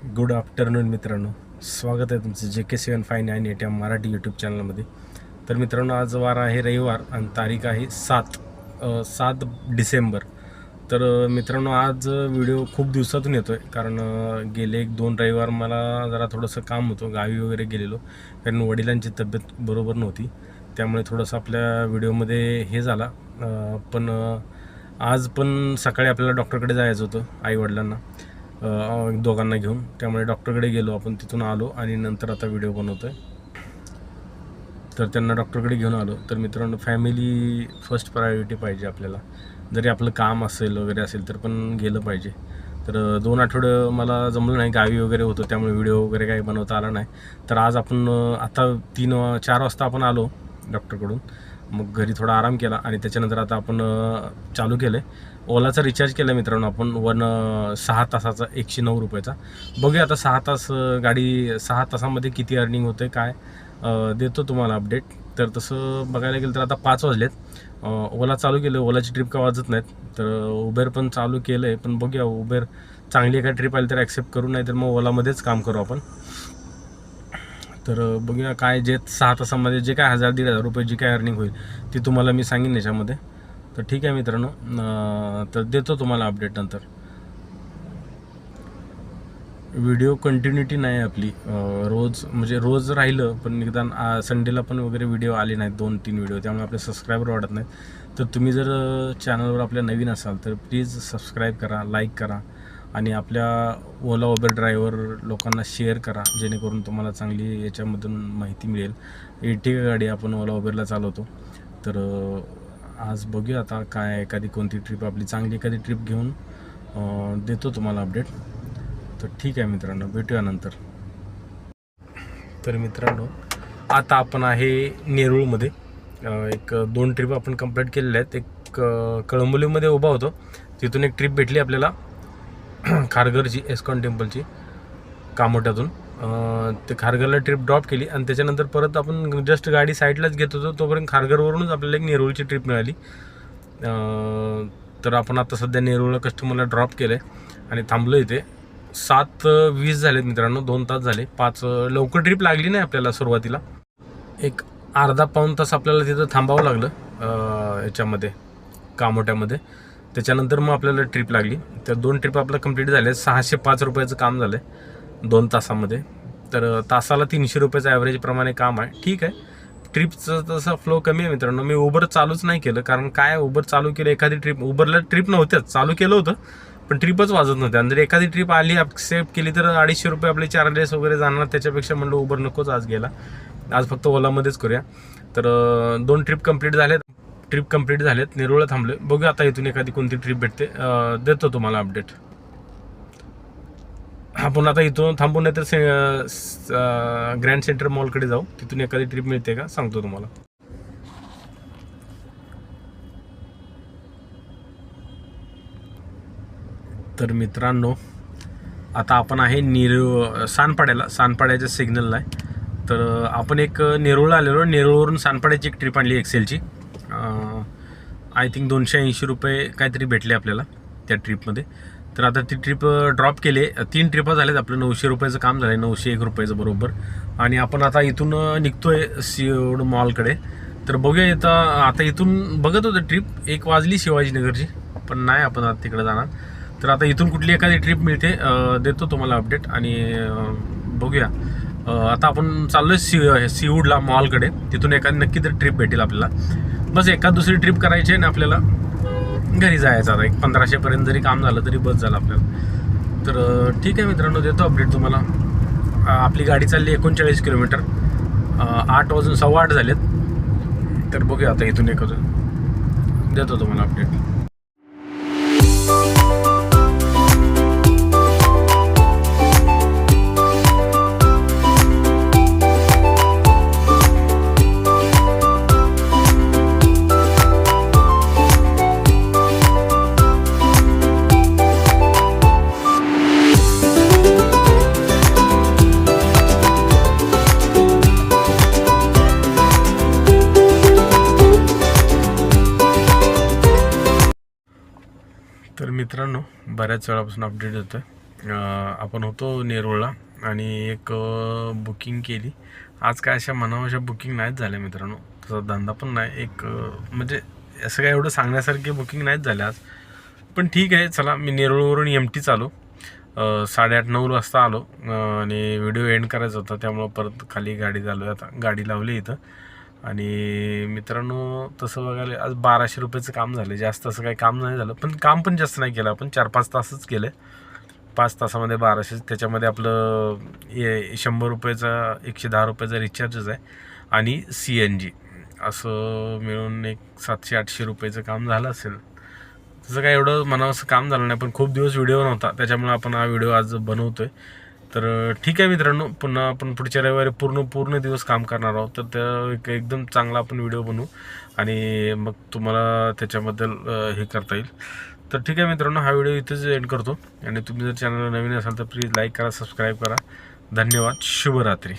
Good afternoon मित्रांनो. स्वागत आहे तुमचं J K seven five nine eight या मराठी यूट्यूब चॅनलमध्ये तर मित्रांनो आज वार आहे रविवार आणि तारीख आहे सात सात डिसेंबर. तर मित्रांनो आज व्हिडिओ खूप दिवसातून येतो आहे कारण गेले एक दोन रविवार मला जरा थोडंसं काम होतं. गावी वगैरे गेलेलो. कारण वडिलांची तब्येत बरोबर नव्हती. त्यामुळे थोडंसं आपल्या व्हिडिओमध्ये हे झाला. पण आज पण सकाळी आपल्याला डॉक्टरकडे जायचं होतं आईवडिलांना. दोघांना घेऊन. त्यामुळे डॉक्टरकडे गेलो आपण तिथून आलो आणि नंतर आता व्हिडिओ बनवतो आहे तर त्यांना डॉक्टरकडे घेऊन आलो. तर मित्रांनो फॅमिली फर्स्ट प्रायोरिटी पाहिजे आपल्याला. जरी आपलं काम असेल वगैरे असेल तर पण गेलं पाहिजे. तर दोन आठवडं मला जमलं नाही गावी वगैरे होतं त्यामुळे व्हिडिओ वगैरे काही बनवता आला नाही. तर आज आपण आता तीन वा- चार वाजता आपण आलो डॉक्टरकडून. मग घरी थोडा आराम केला आणि त्याच्यानंतर आता आपण चालू केलं आहे ओलाचा रिचार्ज केला मित्रांनो आपण वन सहा तासाचा एकशे नऊ रुपयाचा. बघूया आता सहा तास गाडी सहा तासामध्ये किती अर्निंग होते काय देतो तुम्हाला अपडेट तर तसं बघायला गेलं तर आता पाच वाजलेत. ओला चालू केलं ओलाची ट्रिप का वाजत नाहीत. तर उबेर पण चालू केलं आहे पण बघूया उबेर चांगली एका ट्रिप आली तर ॲक्सेप्ट करू नाही तर मग ओलामध्येच काम करू आपण. तर बघूया काय जे सहा तासामध्ये जे काय हजार दीड हजार रुपये जी काय अर्निंग होईल ती तुम्हाला मी सांगेन याच्यामध्ये. तर ठीक आहे मित्रांनो तर देतो तुम्हाला अपडेट नंतर. व्हिडिओ कंटिन्युटी नाही आपली. रोज म्हणजे रोज राहिलं पण निदान संडेला पण वगैरे व्हिडिओ आले नाहीत दोन तीन व्हिडिओ त्यामुळे आपले सबस्क्रायबर वाढत नाहीत. तर तुम्ही जर चॅनलवर आपल्या नवीन असाल तर प्लीज सबस्क्राईब करा लाईक करा. आणि आपल्या ओला उबर ड्रायव्हर लोकांना शेअर करा जेणेकरून तुम्हाला चांगली याच्यामधून माहिती मिळेल. एर्टिगा गाडी आपण ओला उबरला चालवतो. तर आज बघूया आता काय एखादी कोणती ट्रिप आपली चांगली एखादी ट्रिप घेऊन देतो तुम्हाला अपडेट तर ठीक आहे मित्रांनो भेटूया नंतर. तर मित्रांनो आता आपण आहे नेरूळमध्ये. एक दोन ट्रिप आपण कंप्लीट केलेल्या आहेत. एक कळंबोलीमध्ये उभा होतो. तिथून एक ट्रिप भेटली आपल्याला. खारघरची एस्कॉन टेम्पलची कामोट्यातून ते खारघरला ट्रिप ड्रॉप केली आणि त्याच्यानंतर परत आपण जस्ट गाडी साईडलाच घेत होतो. तोपर्यंत खारघरवरूनच आपल्याला एक नेरूळची ट्रिप मिळाली. तर आपण आता सध्या नेरूळला कस्टमरला ड्रॉप केलं आहे आणि थांबलो इथे. सात वीस झालेत मित्रांनो दोन तास झाले. पाच लवकर ट्रिप लागली नाही आपल्याला सुरुवातीला. एक अर्धा पाऊण तास आपल्याला तिथं थांबावं लागलं याच्यामध्ये कामोट्यामध्ये त्याच्यानंतर मग आपल्याला ट्रिप लागली. तर दोन ट्रिप आपलं कंप्लीट झाले सहाशे पाच रुपयाचं काम झालं आहे दोन तासामध्ये. तर तासाला तीनशे रुपयाचं ॲव्हरेजप्रमाणे काम आहे. ठीक आहे. ट्रिपचं तसा फ्लो कमी आहे मित्रांनो. मी उबर चालूच नाही केलं. कारण काय उबर चालू केलं एखादी ट्रिप उबरला ट्रिप नव्हत्याच. चालू केलं होतं. पण ट्रिपच वाजत नव्हत्या. आणि जर एखादी ट्रिप आली ॲक्सेप्ट केली तर अडीचशे रुपये आपले चार्जेस वगैरे जाणार. त्याच्यापेक्षा म्हणलं उबर नकोच आज गेला. आज फक्त ओलामध्येच करूया. तर दोन ट्रिप कंप्लीट झालेत. ट्रिप कंप्लीट झालेत. नेरूळला थांबले बघू आता इथून एखादी कोणती ट्रिप भेटते. देतो तुम्हाला अपडेट आपण आता इथून थांबून नाही तर ग्रँड सेंटर मॉलकडे जाऊ. तिथून एखादी ट्रिप मिळते का? सांगतो तुम्हाला. तर मित्रांनो आता आपण आहे निरू सानपाड्याला. सानपाड्याच्या सिग्नलला आहे. तर आपण एक नेरूळला आलेलो. नेरूळवरून सानपाड्याची एक ट्रिप आणली एक्सेलची आय थिंक दोनशे ऐंशी रुपये काहीतरी भेटले आपल्याला त्या ट्रिपमध्ये. तर आता ती ट्रिप ड्रॉप केली. तीन ट्रिपा झाल्यात आपलं. नऊशे रुपयाचं काम झालं आहे नऊशे एक रुपयाचं बरोबर. आणि आपण आता इथून निघतोय सिओड मॉलकडे. तर बघूया येतं आता इथून बघत होतं ट्रिप एक वाजली शिवाजीनगरची पण नाही आपण आता तिकडे जाणार. तर आता इथून कुठली एखादी ट्रिप मिळते देतो तुम्हाला अपडेट आणि बघूया. आता आपण चाललोय सी सीवूडला मॉलकडे. तिथून एखादी नक्की तरी ट्रिप भेटेल आपल्याला. बस एखाद दुसरी ट्रिप करायची आहे आणि आपल्याला. घरी जायचं आता. एक पंधराशेपर्यंत जरी काम झालं तरी बस झालं आपल्याला. तर ठीक आहे मित्रांनो देतो अपडेट तुम्हाला. आपली गाडी चालली एकोणचाळीस किलोमीटर. आठ वाजून सव्वा आठ झालेत. तर बघूया आता इथून एक अजून देतो तुम्हाला अपडेट मित्रांनो बऱ्याच वेळापासून अपडेट होतं आपण होतो नेरूळला आणि एक बुकिंग केली. आज काय अशा मनावाशा बुकिंग नाहीच झाल्या मित्रांनो. तसा धंदा पण नाही. एक म्हणजे असं काय एवढं सांगण्यासारखे बुकिंग नाहीच झाल्या आज. पण ठीक आहे चला मी नेरूळवरून एम टीच आलो साडेआठ नऊ वाजता आलो. आणि व्हिडिओ एंड करायचा होता त्यामुळं परत खाली गाडी चालू आहे. आता गाडी लावली इथं. आणि मित्रांनो तसं बघायला आज बाराशे रुपयाचं काम झालं जास्त असं काही काम नाही झालं. पण काम पण जास्त नाही केलं आपण. चार पाच तासच केलं. पाच तासामध्ये बाराशे त्याच्यामध्ये आपलं ए शंभर रुपयाचा एकशे दहा रुपयाचा रिचार्जच आहे. आणि सी एन जी असं मिळून एक सातशे आठशे रुपयाचं काम झालं असेल. तसं काय एवढं मनावर असं काम झालं नाही. पण खूप दिवस व्हिडिओ नव्हता. त्याच्यामुळे आपण हा व्हिडिओ आज बनवतो आहे तर ठीक आहे मित्रांनो. पुन्हा आपण पुढच्या रविवारी पूर्ण पूर्ण दिवस काम करणार आहोत. तर त्या एक एकदम चांगला आपण व्हिडिओ बनवू. आणि मग तुम्हाला त्याच्याबद्दल हे करता येईल. तर ठीक आहे मित्रांनो हा व्हिडिओ इथेच एंड करतो. आणि तुम्ही जर चॅनलला नवीन असाल तर प्लीज लाईक करा सबस्क्राईब करा. धन्यवाद. शुभरात्री.